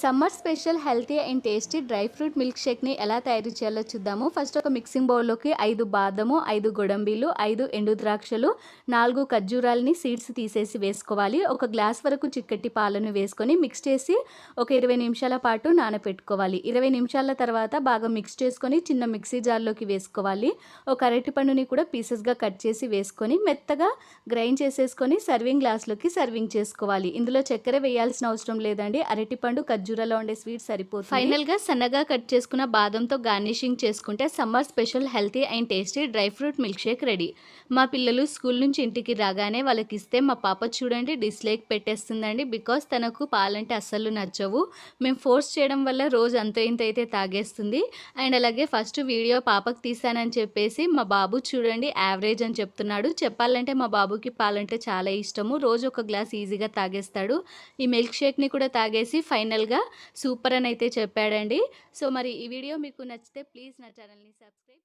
Summer special healthy and tasty dry fruit milk షేక్ని ఎలా తయారు చేయాలో చూద్దాము. ఫస్ట్ ఒక మిక్సింగ్ బౌల్లోకి ఐదు బాదము ఐదు గొడంబీలు ఐదు ఎండు ద్రాక్షలు నాలుగు ఖర్జూరాలని సీడ్స్ తీసేసి వేసుకోవాలి. ఒక గ్లాస్ వరకు చిక్కటి పాలను వేసుకొని మిక్స్ చేసి ఒక ఇరవై నిమిషాల పాటు నానపెట్టుకోవాలి. ఇరవై నిమిషాల తర్వాత బాగా మిక్స్ చేసుకొని చిన్న మిక్సీ జార్లోకి వేసుకోవాలి. ఒక అరటి పండుని కూడా పీసెస్గా కట్ చేసి వేసుకొని మెత్తగా గ్రైండ్ చేసేసుకొని సర్వింగ్ గ్లాస్లోకి సర్వింగ్ చేసుకోవాలి. ఇందులో చక్కెర వేయాల్సిన అవసరం లేదండి. అరటిపండు ఖర్జూరాలో ఉండే స్వీట్ సరిపోతుంది. ఫైనల్గా సన్నగా కట్ చేసుకున్న బాదంతో గార్నిషింగ్ చేసుకుంటే summer special healthy and tasty dry fruit milk shake ready. మా పిల్లలు స్కూల్ నుంచి ఇంటికి రాగానే వాళ్ళకి ఇస్తే మా పాప చూడండి డిస్లైక్ పెట్టేస్తుందండి బికాస్ తనకు పాలంటే అస్సలు నచ్చవు. మేము ఫోర్స్ చేయడం వల్ల రోజు అంత ఇంత అయితే తాగేస్తుంది. అండ్ అలాగే ఫస్ట్ వీడియో పాపకు తీసానని చెప్పేసి మా బాబు చూడండి యావరేజ్ అని చెప్తున్నాడు. చెప్పాలంటే మా బాబుకి పాలంటే చాలా ఇష్టము. రోజు ఒక గ్లాస్ ఈజీగా తాగేస్తాడు. ఈ మిల్క్ షేక్ని కూడా తాగేసి ఫైనల్గా సూపర్ అని అయితే చెప్పాడండి. సో మరి ఈ వీడియో మీకు నచ్చితే ప్లీజ్ నా ఛానల్ని సబ్స్క్రైబ్